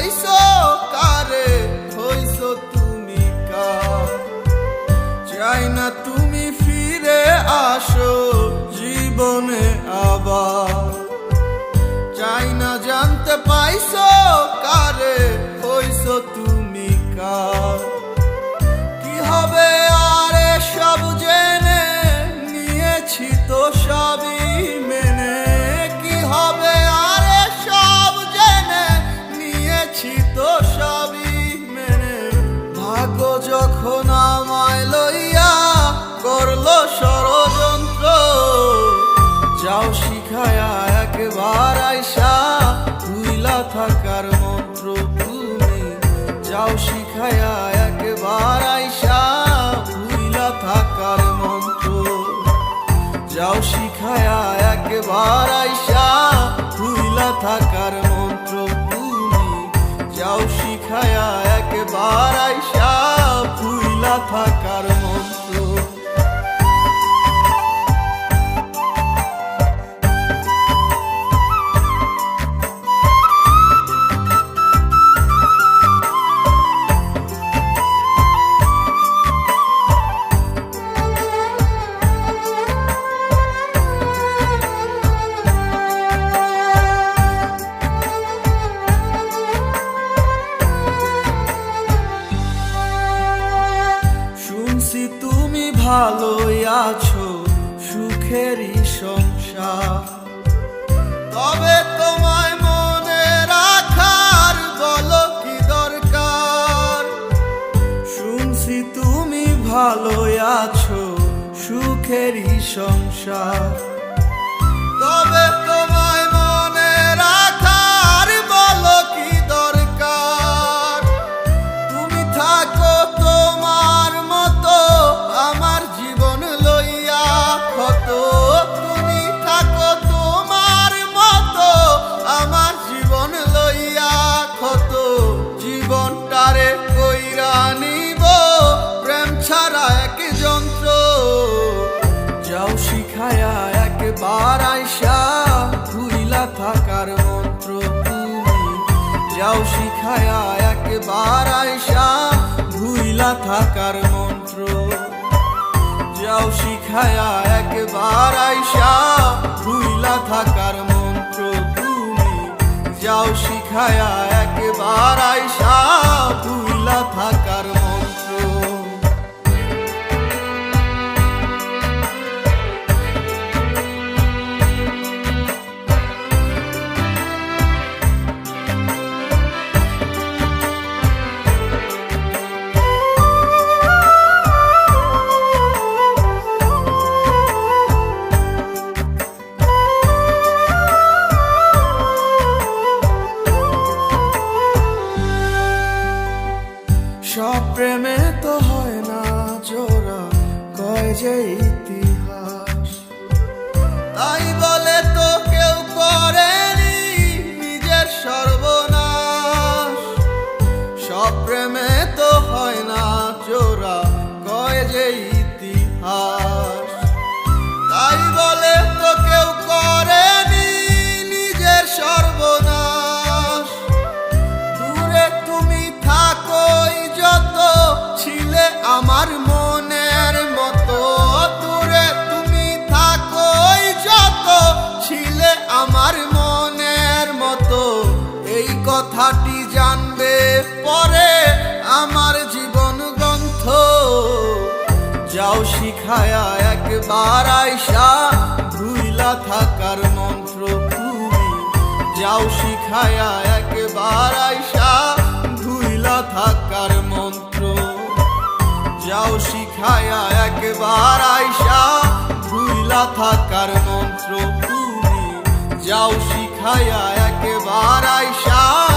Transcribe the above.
পাইছো কারে হইছো তুমি চাই না তুমি ফিরে আসো জীবনে আবার। চাই না জানতে পাইছো কারে হইছো যাও শিখায়া একবার আইসা তুইলা থাকার মন্ত্র। যাও শিখায়া একবার আইসা ভালোই আছো, সুখেরই সংসার। তবে তোমায় মনে রাখার বলো কি দরকার? শুনছি তুমি ভালোই আছো, সুখেরই সংসার। জীবনটারে কইরা নিব, প্রেম ছাড়া এক যন্ত্র। যাও শিখায়া একবার আইসা ভুইলা থাকার মন্ত্র যাও শিখায়া একবার আইসা ভুইলা থাকার মন্ত্র। যাও শিখায়া একবার আইসা ভুইলা থাকার মন্ত্র তুমি। যাও শিখায়া একবার প্রেমে তো হয় না জোড়া, কয় যে ইতিহাস। তাই বলে তো কেউ করেনি নিজের সর্বনাশ। সব প্রেমে তো হয় না জোড়া, কয় যে আমার মনের মতো এই কথাটি জানবে পরে আমার জীবন গ্রন্থ। যাও শিখায়া একবার আইসা ভুইলা থাকার মন্ত্র তুমি যাও শিখায়া একবার আইসা ভুইলা থাকার মন্ত্র। যাও শিখায়া একবার আইসা ভুইলা থাকার মন্ত্র যাও শিখায়া একবার আইসা